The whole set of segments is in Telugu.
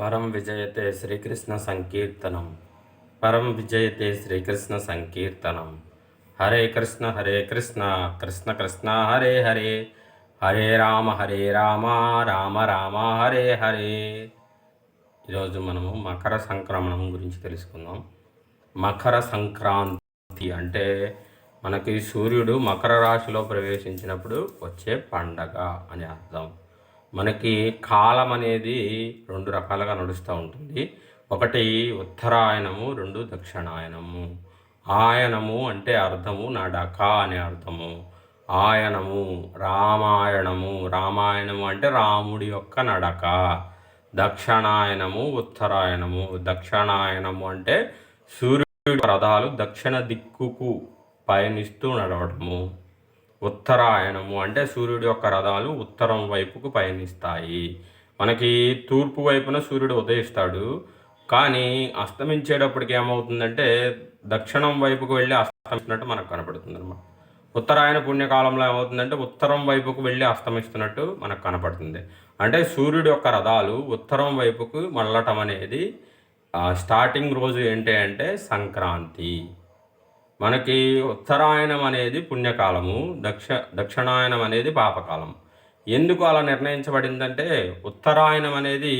పరం విజయతే శ్రీకృష్ణ సంకీర్తనం. పరం విజయతే శ్రీకృష్ణ సంకీర్తనం. హరే కృష్ణ హరే కృష్ణ కృష్ణ కృష్ణ హరే హరే. హరే రామ హరే రామ రామ రామ హరే హరే. ఈరోజు మనము మకర సంక్రమణం గురించి తెలుసుకుందాం. మకర సంక్రాంతి అంటే మనకి సూర్యుడు మకర రాశిలో ప్రవేశించినప్పుడు వచ్చే పండగ అని అర్థం. మనకి కాలం అనేది రెండు రకాలుగా నడుస్తూ ఉంటుంది. ఒకటి ఉత్తరాయణము రెండు దక్షిణాయనము ఆయనము అంటే అర్థము నడక అనే అర్థము. ఆయనము రామాయణము రామాయణము అంటే రాముడి యొక్క నడక. దక్షిణాయనము ఉత్తరాయణము. దక్షిణాయనము అంటే సూర్యుడి రథాలు దక్షిణ దిక్కుకు పయనిస్తూ నడవడము. ఉత్తరాయణము అంటే సూర్యుడి యొక్క రథాలు ఉత్తరం వైపుకు పయనిస్తాయి. మనకి తూర్పు వైపున సూర్యుడు ఉదయిస్తాడు. కానీ అస్తమించేటప్పటికి ఏమవుతుందంటే దక్షిణం వైపుకు వెళ్ళి అస్తమిస్తున్నట్టు మనకు కనపడుతుంది అనమాట ఉత్తరాయణ పుణ్యకాలంలో ఏమవుతుందంటే ఉత్తరం వైపుకు వెళ్ళి అస్తమిస్తున్నట్టు మనకు కనపడుతుంది. అంటే సూర్యుడి యొక్క రథాలు ఉత్తరం వైపుకు మళ్ళటం అనేది స్టార్టింగ్ రోజు ఏంటి అంటే సంక్రాంతి. మనకి ఉత్తరాయణం అనేది పుణ్యకాలము దక్ష దక్షిణాయనం అనేది పాపకాలం ఎందుకు అలా నిర్ణయించబడిందంటే ఉత్తరాయణం అనేది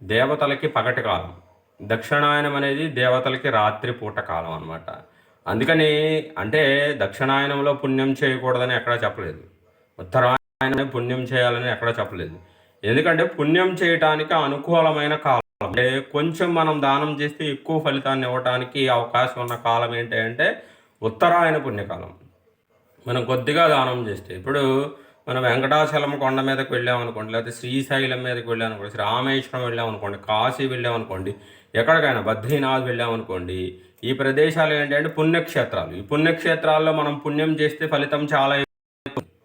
దేవతలకి పగటి కాలం. దక్షిణాయనం అనేది దేవతలకి రాత్రి పూట కాలం అనమాట అందుకని అంటే దక్షిణాయనంలో పుణ్యం చేయకూడదని ఎక్కడా చెప్పలేదు. ఉత్తరాయణమే పుణ్యం చేయాలని ఎక్కడా చెప్పలేదు. ఎందుకంటే పుణ్యం చేయటానికి అనుకూలమైన కాలం. కొంచెం మనం దానం చేస్తే ఎక్కువ ఫలితాన్ని ఇవ్వటానికి అవకాశం ఉన్న కాలం ఏంటి అంటే ఉత్తరాయణ పుణ్యకాలం. మనం కొద్దిగా దానం చేస్తే ఇప్పుడు మనం వెంకటాచలం కొండ మీదకి వెళ్ళామనుకోండి లేకపోతే శ్రీశైలం మీదకి వెళ్ళామనుకోండి శ్రీ రామేశ్వరం వెళ్ళామనుకోండి కాశీ వెళ్ళామనుకోండి ఎక్కడికైనా బద్రీనాథ్ వెళ్ళామనుకోండి ఈ ప్రదేశాలు ఏంటంటే పుణ్యక్షేత్రాలు. ఈ పుణ్యక్షేత్రాల్లో మనం పుణ్యం చేస్తే ఫలితం చాలా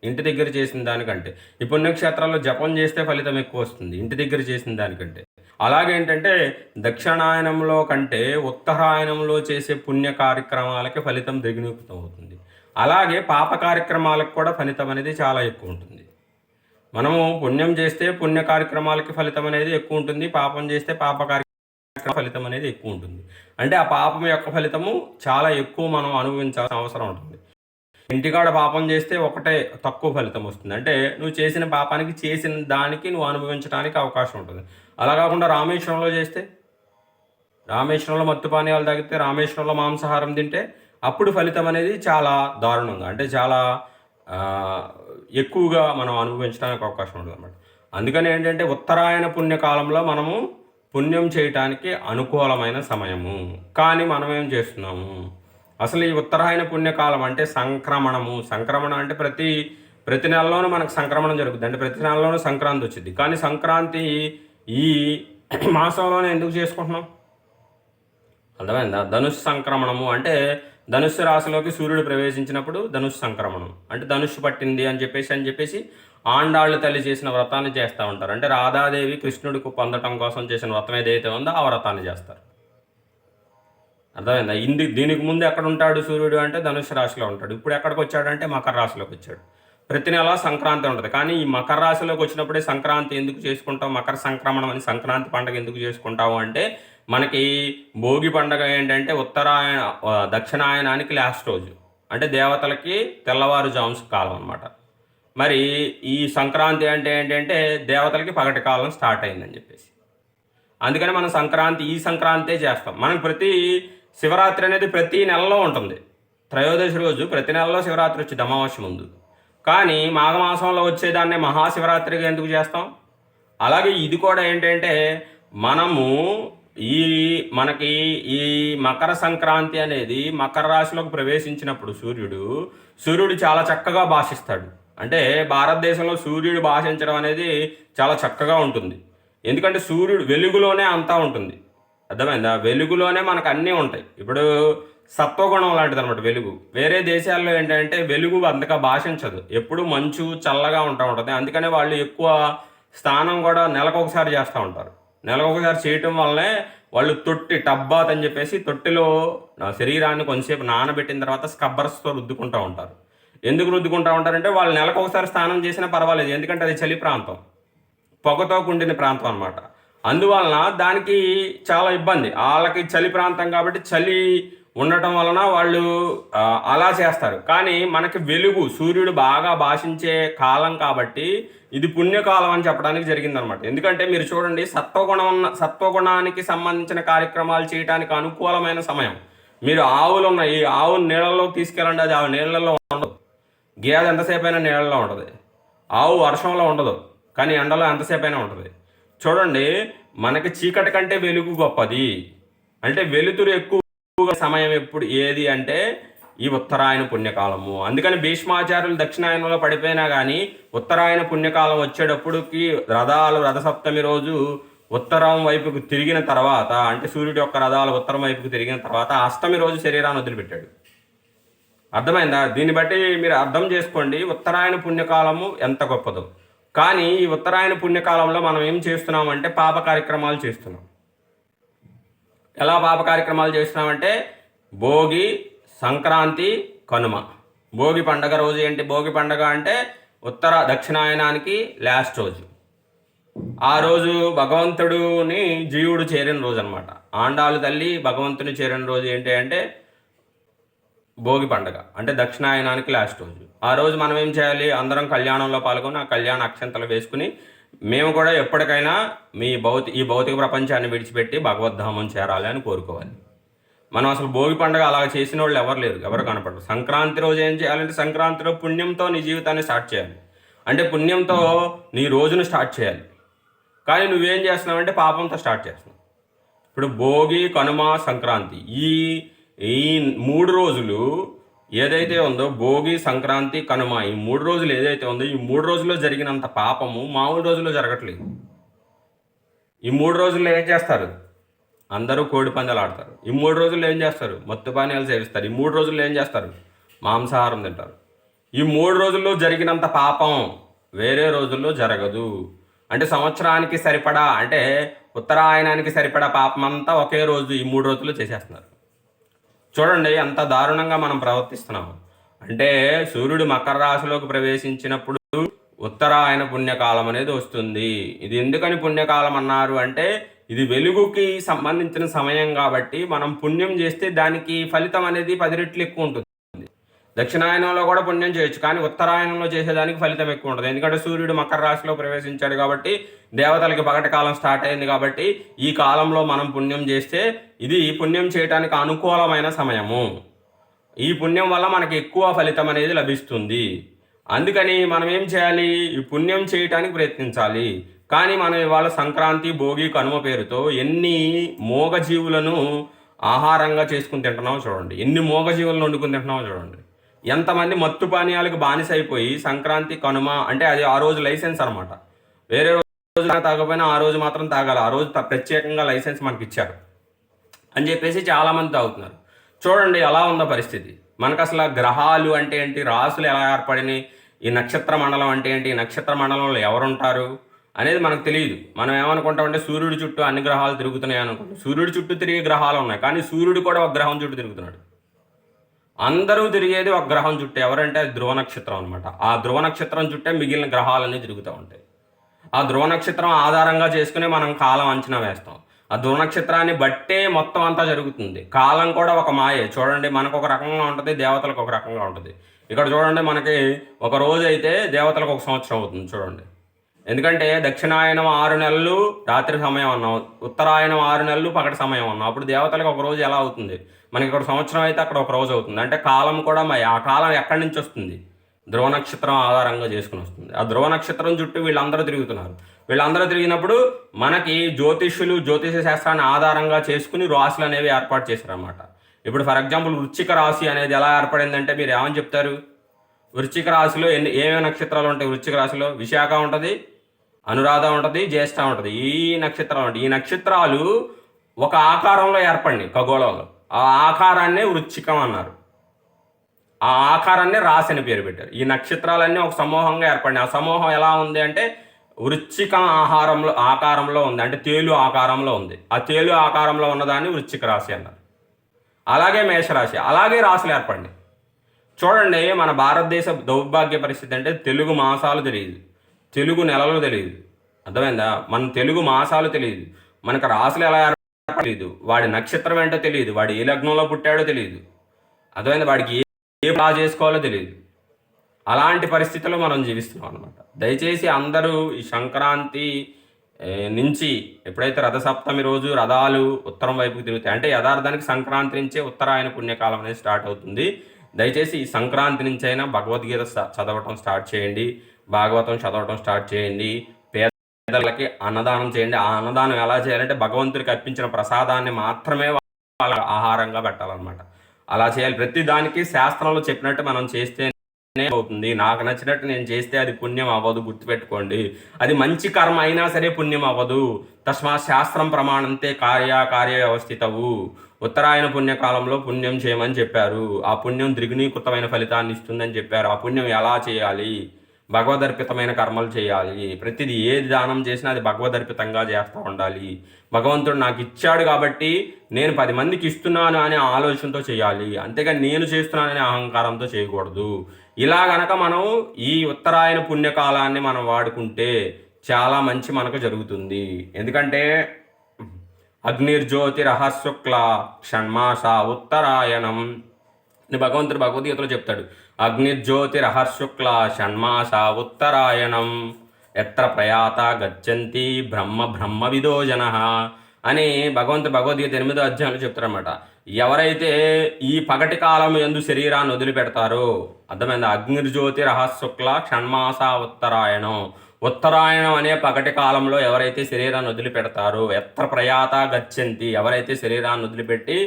ఇంటి దగ్గర చేసిన దానికంటే. ఈ పుణ్యక్షేత్రాల్లో జపం చేస్తే ఫలితం ఎక్కువ వస్తుంది ఇంటి దగ్గర చేసిన దానికంటే. అలాగేంటంటే దక్షిణాయనంలో కంటే ఉత్తరాయణంలో చేసే పుణ్య కార్యక్రమాలకి ఫలితం దిగునూపుతం అవుతుంది అలాగే పాప కార్యక్రమాలకు కూడా ఫలితం అనేది చాలా ఎక్కువ ఉంటుంది. మనము పుణ్యం చేస్తే పుణ్య కార్యక్రమాలకి ఫలితం అనేది ఎక్కువ ఉంటుంది పాపం చేస్తే పాప కార్యక్రమ ఫలితం అనేది ఎక్కువ ఉంటుంది. అంటే ఆ పాపం యొక్క ఫలితము చాలా ఎక్కువ మనం అనుభవించాల్సిన అవసరం ఉంటుంది. ఇంటికాడ పాపం చేస్తే ఒకటే తక్కువ ఫలితం వస్తుంది. అంటే నువ్వు చేసిన పాపానికి చేసిన దానికి నువ్వు అనుభవించడానికి అవకాశం ఉంటుంది. అలా కాకుండా రామేశ్వరంలో చేస్తే? రామేశ్వరంలో మత్తు పానీయాలు తాగితే రామేశ్వరంలో మాంసాహారం తింటే అప్పుడు ఫలితం అనేది చాలా దారుణంగా అంటే చాలా ఎక్కువగా మనం అనుభవించడానికి అవకాశం ఉంటుంది అనమాట అందుకని ఏంటంటే ఉత్తరాయణ పుణ్యకాలంలో మనము పుణ్యం చేయటానికి అనుకూలమైన సమయము. కానీ మనం ఏం చేస్తున్నాము? అసలు ఈ ఉత్తరాయణ పుణ్యకాలం అంటే సంక్రమణము. సంక్రమణ అంటే ప్రతి ప్రతి నెలలోనూ మనకు సంక్రమణం జరుగుతుంది అంటే ప్రతి నెలలోనూ సంక్రాంతి వచ్చింది కానీ సంక్రాంతి ఈ మాసంలోనే ఎందుకు చేసుకుంటున్నాం? అర్థమైందా? ధనుష్ సంక్రమణము అంటే ధనుస్సు రాశిలోకి సూర్యుడు ప్రవేశించినప్పుడు ధనుష్ సంక్రమణం. అంటే ధనుస్సు పట్టింది అని చెప్పేసి అని చెప్పేసి ఆండాళ్ళు తల్లి చేసిన వ్రతాన్ని చేస్తూ ఉంటారు. అంటే రాధాదేవి కృష్ణుడికి పొందటం కోసం చేసిన వ్రతం ఏదైతే ఉందో ఆ వ్రతాన్ని చేస్తారు. అర్థమైందా? ఇంది దీనికి ముందు ఎక్కడ ఉంటాడు సూర్యుడు అంటే ధనుసు రాశిలో ఉంటాడు. ఇప్పుడు ఎక్కడికి వచ్చాడంటే మకర రాశిలోకి వచ్చాడు. ప్రతి నెల సంక్రాంతి ఉంటుంది. కానీ ఈ మకర రాశిలోకి వచ్చినప్పుడే సంక్రాంతి ఎందుకు చేసుకుంటాం? మకర సంక్రమణం అని సంక్రాంతి పండుగ ఎందుకు చేసుకుంటాము అంటే మనకి భోగి పండుగ ఏంటంటే ఉత్తరాయణ దక్షిణాయనానికి లాస్ట్ రోజు. అంటే దేవతలకి తెల్లవారుజాము కాలం అనమాట మరి ఈ సంక్రాంతి అంటే ఏంటంటే దేవతలకి పగటి కాలం స్టార్ట్ అయిందని చెప్పేసి. అందుకని మనం సంక్రాంతి ఈ సంక్రాంతే చేస్తాం. మనం ప్రతి శివరాత్రి అనేది ప్రతి నెలలో ఉంటుంది. త్రయోదశి రోజు ప్రతి నెలలో శివరాత్రి వచ్చి అమావాస్య ముందు. కానీ మాఘమాసంలో వచ్చేదాన్ని మహాశివరాత్రిగా ఎందుకు చేస్తాం? అలాగే ఇది కూడా ఏంటంటే మనము ఈ మనకి ఈ మకర సంక్రాంతి అనేది మకర రాశిలోకి ప్రవేశించినప్పుడు సూర్యుడు సూర్యుడు చాలా చక్కగా భాషిస్తాడు. అంటే భారతదేశంలో సూర్యుడు భాషించడం అనేది చాలా చక్కగా ఉంటుంది. ఎందుకంటే సూర్యుడు వెలుగులోనే అంతా ఉంటుంది. అర్థమైందా? వెలుగులోనే మనకు అన్నీ ఉంటాయి. ఇప్పుడు సత్వగుణం లాంటిది అనమాట వెలుగు. వేరే దేశాల్లో ఏంటంటే వెలుగు అంతగా భాషించదు. ఎప్పుడు మంచు చల్లగా ఉంటా ఉంటుంది. అందుకనే వాళ్ళు ఎక్కువ స్నానం కూడా నెలకు ఒకసారి చేస్తూ ఉంటారు. నెలకు ఒకసారి చేయటం వల్లనే వాళ్ళు తొట్టి టబ్బాత్ అని చెప్పేసి తొట్టిలో నా శరీరాన్ని కొంచెంసేపు నానబెట్టిన తర్వాత స్కబ్బర్స్తో రుద్దుకుంటూ ఉంటారు. ఎందుకు రుద్దుకుంటూ ఉంటారంటే వాళ్ళు నెలకు ఒకసారి స్నానం చేసినా పర్వాలేదు. ఎందుకంటే అది చలి ప్రాంతం. పొగతో కుండిన ప్రాంతం అనమాట అందువలన దానికి చాలా ఇబ్బంది. వాళ్ళకి చలి ప్రాంతం కాబట్టి చలి ఉండటం వలన వాళ్ళు అలా చేస్తారు. కానీ మనకి వెలుగు సూర్యుడు బాగా భాషించే కాలం కాబట్టి ఇది పుణ్యకాలం అని చెప్పడానికి జరిగిందనమాట. ఎందుకంటే మీరు చూడండి సత్వగుణం ఉన్న సత్వగుణానికి సంబంధించిన కార్యక్రమాలు చేయడానికి అనుకూలమైన సమయం. మీరు ఆవులు ఉన్న ఈ ఆవు నీళ్ళలోకి తీసుకెళ్ళండి అది ఆ నీళ్ళలో ఉండదు. గేదె ఎంతసేపు అయినా నీళ్ళలో ఉంటుంది. ఆవు వర్షంలో ఉండదు కానీ ఎండలో ఎంతసేపు అయినా ఉంటుంది. చూడండి మనకి చీకటి కంటే వెలుగు గొప్పది. అంటే వెలుతురు ఎక్కువగా సమయం ఎప్పుడు ఏది అంటే ఈ ఉత్తరాయణ పుణ్యకాలము. అందుకని భీష్మాచార్యులు దక్షిణాయనంలో పడిపోయినా కానీ ఉత్తరాయణ పుణ్యకాలం వచ్చేటప్పటికి రథాలు రథసప్తమి రోజు ఉత్తరం వైపుకు తిరిగిన తర్వాత అంటే సూర్యుడి యొక్క రథాలు ఉత్తరం వైపుకు తిరిగిన తర్వాత అష్టమి రోజు శరీరాన్ని వదిలిపెట్టాడు. అర్థమైందా? దీన్ని బట్టి మీరు అర్థం చేసుకోండి ఉత్తరాయణ పుణ్యకాలము ఎంత గొప్పదో. కానీ ఈ ఉత్తరాయణ పుణ్యకాలంలో మనం ఏం చేస్తున్నామంటే పాప కార్యక్రమాలు చేస్తున్నాం. ఎలా పాప కార్యక్రమాలు చేస్తున్నామంటే భోగి సంక్రాంతి కనుమ. భోగి పండగ రోజు ఏంటి? భోగి పండగ అంటే ఉత్తర దక్షిణాయనానికి లాస్ట్ రోజు. ఆ రోజు భగవంతుడిని జీవుడు చేరిన రోజు అనమాట ఆండాలు తల్లి భగవంతుని చేరిన రోజు ఏంటి అంటే భోగి పండగ అంటే దక్షిణాయనానికి లాస్ట్ రోజు. ఆ రోజు మనం ఏం చేయాలి? అందరం కళ్యాణంలో పాల్గొని ఆ కళ్యాణ అక్షంతలు వేసుకుని మేము కూడా ఎప్పటికైనా మీ భౌతి ఈ భౌతిక ప్రపంచాన్ని విడిచిపెట్టి భగవద్ధామం చేరాలి అని కోరుకోవాలి. మనం అసలు భోగి పండుగ అలా చేసిన వాళ్ళు ఎవరు లేరు ఎవరు కనపడరు. సంక్రాంతి రోజు ఏం చేయాలంటే సంక్రాంతిలో పుణ్యంతో నీ జీవితాన్ని స్టార్ట్ చేయాలి. అంటే పుణ్యంతో నీ రోజును స్టార్ట్ చేయాలి. కానీ నువ్వేం చేస్తున్నావంటే పాపంతో స్టార్ట్ చేస్తున్నావు. ఇప్పుడు భోగి కనుమ సంక్రాంతి ఈ ఈ మూడు రోజులు ఏదైతే ఉందో భోగి సంక్రాంతి కనుమ ఈ మూడు రోజులు ఏదైతే ఉందో ఈ మూడు రోజుల్లో జరిగినంత పాపము మామూలు రోజుల్లో జరగట్లేదు. ఈ మూడు రోజుల్లో ఏం చేస్తారు? అందరూ కోడి పందాలు ఆడతారు. ఈ మూడు రోజుల్లో ఏం చేస్తారు? మత్తు పానీయాలు సేవిస్తారు. ఈ మూడు రోజుల్లో ఏం చేస్తారు? మాంసాహారం తింటారు. ఈ మూడు రోజుల్లో జరిగినంత పాపం వేరే రోజుల్లో జరగదు. అంటే సంవత్సరానికి సరిపడా అంటే ఉత్తరాయణానికి సరిపడా పాపం అంతా ఒకే రోజు ఈ మూడు రోజుల్లో చేసేస్తున్నారు. చూడండి ఎంత దారుణంగా మనం ప్రవర్తిస్తున్నాము. అంటే సూర్యుడు మకర రాశిలోకి ప్రవేశించినప్పుడు ఉత్తరాయణ పుణ్యకాలం అనేది వస్తుంది. ఇది ఎందుకని పుణ్యకాలం అన్నారు అంటే ఇది వెలుగుకి సంబంధించిన సమయం కాబట్టి మనం పుణ్యం చేస్తే దానికి ఫలితం అనేది పది రెట్లు ఎక్కువ ఉంటుంది. దక్షిణాయనంలో కూడా పుణ్యం చేయొచ్చు కానీ ఉత్తరాయణంలో చేసేదానికి ఫలితం ఎక్కువ ఉంటుంది ఎందుకంటే సూర్యుడు మకర రాశిలో ప్రవేశించాడు కాబట్టి దేవతలకి పగటి కాలం స్టార్ట్ అయింది కాబట్టి ఈ కాలంలో మనం పుణ్యం చేస్తే ఇది పుణ్యం చేయడానికి అనుకూలమైన సమయము. ఈ పుణ్యం వల్ల మనకి ఎక్కువ ఫలితం అనేది లభిస్తుంది. అందుకని మనం ఏం చేయాలి? ఈ పుణ్యం చేయటానికి ప్రయత్నించాలి. కానీ మనం ఇవాళ సంక్రాంతి భోగి కనుమ పేరుతో ఎన్ని మూగజీవులను ఆహారంగా చేసుకుని తింటున్నామో చూడండి. ఎన్ని మూగజీవులను వండుకుని తింటున్నామో చూడండి. ఎంతమంది మత్తు పానీయాలకు బానిస అయిపోయి సంక్రాంతి కనుమ అంటే అది ఆ రోజు లైసెన్స్ అనమాట వేరే రోజు తాగకపోయినా ఆ రోజు మాత్రం తాగాలి. ఆ రోజు త- ప్రత్యేకంగా లైసెన్స్ మనకి ఇచ్చారు. అని చెప్పేసి చాలామంది తాగుతున్నారు. చూడండి ఎలా ఉందో పరిస్థితి. మనకు అసలు ఆ గ్రహాలు అంటే ఏంటి? రాసులు ఎలా ఏర్పడినాయి? ఈ నక్షత్ర మండలం అంటే ఏంటి? ఈ నక్షత్ర మండలంలో ఎవరుంటారు? అనేది మనకు తెలియదు. మనం ఏమనుకుంటామంటే సూర్యుడి చుట్టూ అన్ని గ్రహాలు తిరుగుతున్నాయి అనుకుంటాం. సూర్యుడి చుట్టూ తిరిగే గ్రహాలు ఉన్నాయి. కానీ సూర్యుడు కూడా ఒక గ్రహం చుట్టూ తిరుగుతున్నాడు. అందరూ తిరిగేది ఒక గ్రహం చుట్టే ఎవరంటే ధ్రువ నక్షత్రం అనమాట ఆ ధ్రువ నక్షత్రం చుట్టే మిగిలిన గ్రహాలన్నీ తిరుగుతూ ఉంటాయి. ఆ ధ్రువ నక్షత్రం ఆధారంగా చేసుకుని మనం కాలం అంచనా వేస్తాం. ఆ ధ్రువ నక్షత్రాన్ని బట్టే మొత్తం అంతా జరుగుతుంది. కాలం కూడా ఒక మాయే. చూడండి మనకు ఒక రకంగా ఉంటుంది దేవతలకు ఒక రకంగా ఉంటుంది. ఇక్కడ చూడండి మనకి ఒక రోజు అయితే దేవతలకు ఒక సంవత్సరం అవుతుంది చూడండి. ఎందుకంటే దక్షిణాయనం ఆరు నెలలు రాత్రి సమయం అన్నాం ఉత్తరాయణం ఆరు నెలలు పగటి సమయం అన్నాం అప్పుడు దేవతలకు ఒక రోజు ఎలా అవుతుంది? మనకి ఇక్కడ సంవత్సరం అయితే అక్కడ ఒక రోజు అవుతుంది. అంటే కాలం కూడా మరి ఆ కాలం ఎక్కడి నుంచి వస్తుంది? ధ్రువ నక్షత్రం ఆధారంగా చేసుకుని వస్తుంది. ఆ ధ్రువ నక్షత్రం చుట్టూ వీళ్ళందరూ తిరుగుతున్నారు. వీళ్ళందరూ తిరిగినప్పుడు మనకి జ్యోతిష్యులు జ్యోతిష శాస్త్రాన్ని ఆధారంగా చేసుకుని రాశులు అనేవి ఏర్పాటు చేశారన్నమాట. ఇప్పుడు ఫర్ ఎగ్జాంపుల్ వృచ్చిక రాశి అనేది ఎలా ఏర్పడిందంటే మీరు ఏమని చెప్తారు? వృచ్చిక రాశిలో ఎన్ని ఏమేమి నక్షత్రాలు ఉంటాయి వృచ్చిక రాశిలో? విశాఖ ఉంటుంది అనురాధ ఉంటుంది జ్యేష్ఠ ఉంటుంది. ఈ నక్షత్రాలు ఉంటాయి. ఈ నక్షత్రాలు ఒక ఆకారంలో ఏర్పడినాయి ఖగోళంలో. ఆ ఆకారాన్నే వృచ్చికం అన్నారు. ఆ ఆకారాన్ని రాశి అని పేరు పెట్టారు. ఈ నక్షత్రాలన్నీ ఒక సమూహంగా ఏర్పడినాయి. ఆ సమూహం ఎలా ఉంది అంటే వృచ్చిక ఆహారంలో ఆకారంలో ఉంది. అంటే తేలు ఆకారంలో ఉంది. ఆ తేలు ఆకారంలో ఉన్నదాన్ని వృచ్చిక రాశి అన్నారు. అలాగే మేషరాశి అలాగే రాశులు ఏర్పడినాయి. చూడండి మన భారతదేశ దౌర్భాగ్య పరిస్థితి అంటే తెలుగు మాసాలు తెలియదు. తెలుగు నెలలు తెలియదు. అర్థమైందా? మన తెలుగు మాసాలు తెలియదు. మనకు రాసులు ఎలా తెలియదు వాడి నక్షత్రం ఏంటో తెలియదు వాడు ఏ లగ్నంలో పుట్టాడో తెలియదు అర్థమైందా? వాడికి ఏ ఏ బాగా చేసుకోవాలో తెలియదు అలాంటి పరిస్థితుల్లో మనం జీవిస్తున్నాం అనమాట దయచేసి అందరూ ఈ సంక్రాంతి నుంచి ఎప్పుడైతే రథసప్తమి రోజు రథాలు ఉత్తరం వైపుకి తిరుగుతాయి అంటే యథార్థానికి సంక్రాంతి నుంచే ఉత్తరాయణ పుణ్యకాలం అనేది స్టార్ట్ అవుతుంది. దయచేసి ఈ సంక్రాంతి నుంచి అయినా భగవద్గీత చదవటం స్టార్ట్ చేయండి. భాగవతం చదవటం స్టార్ట్ చేయండి. పేదలకి అన్నదానం చేయండి. ఆ అన్నదానం ఎలా చేయాలంటే భగవంతుడికి అర్పించిన ప్రసాదాన్ని మాత్రమే వాళ్ళ ఆహారంగా పెట్టాలన్నమాట. అలా చేయాలి. ప్రతి దానికి శాస్త్రంలో చెప్పినట్టు మనం చేస్తే అవుతుంది. నాకు నచ్చినట్టు నేను చేస్తే అది పుణ్యం అవ్వదు. గుర్తుపెట్టుకోండి. అది మంచి కర్మ అయినా సరే పుణ్యం అవ్వదు. తస్మా శాస్త్రం ప్రమాణంతే కార్య కార్య వ్యవస్థితవు. ఉత్తరాయణ పుణ్యకాలంలో పుణ్యం చేయమని చెప్పారు. ఆ పుణ్యం ద్రిగుణీకృతమైన ఫలితాన్ని ఇస్తుందని చెప్పారు. ఆ పుణ్యం ఎలా చేయాలి? భగవదర్పితమైన కర్మలు చేయాలి. ప్రతిదీ ఏది దానం చేసినా అది భగవదర్పితంగా చేస్తూ ఉండాలి. భగవంతుడు నాకు ఇచ్చాడు కాబట్టి నేను పది మందికి ఇస్తున్నాను అనే ఆలోచనతో చేయాలి. అంతేగాని నేను చేస్తున్నాననే అహంకారంతో చేయకూడదు. ఇలా గనక మనం ఈ ఉత్తరాయణ పుణ్యకాలాన్ని మనం వాడుకుంటే చాలా మంచి మనకు జరుగుతుంది. ఎందుకంటే అగ్నిర్జ్యోతిరహశుక్ల షణ్మాస ఉత్తరాయణం భగవంతుడు భగవద్గీతలో చెప్తాడు. అగ్నిర్జ్యోతిరహర్శుక్ల షణ్మాస ఉత్తరాయణం ఎత్ర ప్రయాత గచ్చంతి బ్రహ్మ బ్రహ్మ విదో జన అని భగవంతు భగవద్గీత ఎనిమిదో అధ్యాయంలో చెప్తారన్నమాట. ఎవరైతే ఈ పగటి కాలం ఎందు శరీరాన్ని వదిలిపెడతారో అర్థమైంది? అగ్నిర్జ్యోతి రహశుక్ల షణ్మాస ఉత్తరాయణం ఉత్తరాయణం అనే పగటి కాలంలో ఎవరైతే శరీరాన్ని వదిలిపెడతారో ఎత్ర ప్రయాత గచ్చంతి ఎవరైతే శరీరాన్ని వదిలిపెట్టి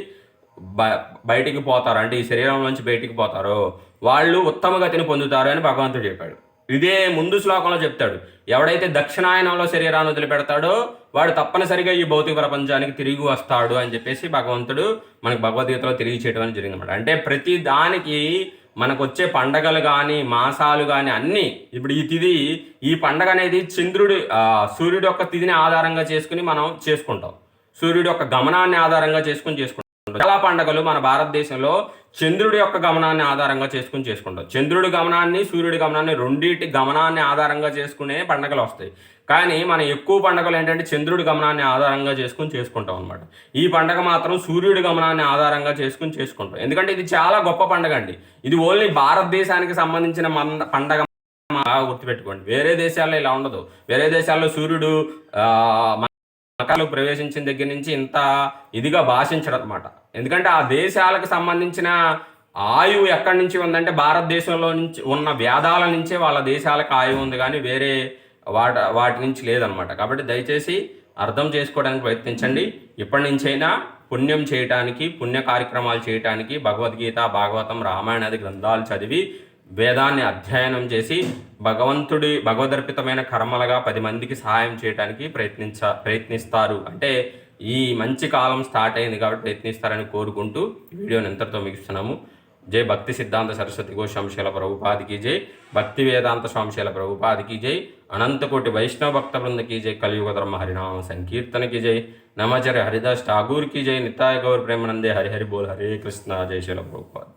బ- బయటికి పోతారో అంటే ఈ శరీరం నుంచి బయటికి పోతారో వాళ్ళు ఉత్తమ గతిని పొందుతారు అని భగవంతుడు చెప్పాడు. ఇదే ముందు శ్లోకంలో చెప్తాడు. ఎవడైతే దక్షిణాయనంలో శరీరాన్ని వదిలిపెడతాడో వాడు తప్పనిసరిగా ఈ భౌతిక ప్రపంచానికి తిరిగి వస్తాడు అని చెప్పేసి భగవంతుడు మనకు భగవద్గీతలో తిరిగి చేయడం అనేది జరిగిందన్నమాట. అంటే ప్రతి దానికి మనకు వచ్చే పండగలు కానీ మాసాలు కానీ అన్నీ ఇప్పుడు ఈ తిది ఈ పండగ అనేది చంద్రుడి ఆ, సూర్యుడి యొక్క తిథిని ఆధారంగా చేసుకుని మనం చేసుకుంటాం. సూర్యుడి యొక్క గమనాన్ని ఆధారంగా చేసుకుని చేసుకుంటాం. చాలా పండగలు మన భారతదేశంలో చంద్రుడి యొక్క గమనాన్ని ఆధారంగా చేసుకుని చేసుకుంటాం. చంద్రుడి గమనాన్ని సూర్యుడి గమనాన్ని రెండింటి గమనాన్ని ఆధారంగా చేసుకునే పండగలు వస్తాయి. కానీ మన ఎక్కువ పండగలు ఏంటంటే చంద్రుడి గమనాన్ని ఆధారంగా చేసుకుని చేసుకుంటాం అనమాట ఈ పండగ మాత్రం సూర్యుడి గమనాన్ని ఆధారంగా చేసుకుని చేసుకుంటాం. ఎందుకంటే ఇది చాలా గొప్ప పండుగ అండి. ఇది ఓన్లీ భారతదేశానికి సంబంధించిన మన పండగ బాగా గుర్తుపెట్టుకోండి. వేరే దేశాల్లో ఇలా ఉండదు. వేరే దేశాల్లో సూర్యుడు మతాలు ప్రవేశించిన దగ్గర నుంచి ఇంత ఇదిగా భాషించడం అనమాట ఎందుకంటే ఆ దేశాలకు సంబంధించిన ఆయువు ఎక్కడి నుంచి ఉందంటే భారతదేశంలో నుంచి ఉన్న వేదాల నుంచే వాళ్ళ దేశాలకు ఆయువు ఉంది కానీ వేరే వాట వాటి నుంచి లేదనమాట కాబట్టి దయచేసి అర్థం చేసుకోవడానికి ప్రయత్నించండి. ఇప్పటి నుంచైనా పుణ్యం చేయటానికి పుణ్య కార్యక్రమాలు చేయటానికి భగవద్గీత భాగవతం రామాయణాది గ్రంథాలు చదివి వేదాన్ని అధ్యయనం చేసి భగవంతుడి భగవదర్పితమైన కర్మలుగా పది మందికి సహాయం చేయడానికి ప్రయత్నించ ప్రయత్నిస్తారు. అంటే ఈ మంచి కాలం స్టార్ట్ అయింది కాబట్టి ప్రయత్నిస్తారని కోరుకుంటూ వీడియోని ఎంతటితో ముగిస్తున్నాము. జై భక్తి సిద్ధాంత సరస్వతి గోశాంశీల ప్రభుపాదికి జై. భక్తి వేదాంత స్వాంశీల ప్రభుపాదికి జై. అనంతకోటి వైష్ణవ భక్త బృందకి జై. కలియుగ ధర్మ హరినామ సంకీర్తనకి జై. నమచరి హరిదాస్ ఠాగూర్కి జై. నితాయ గౌర్ ప్రేమనందే హరిహరి బోల్ హరే కృష్ణ. జై శీల ప్రభుపాద్.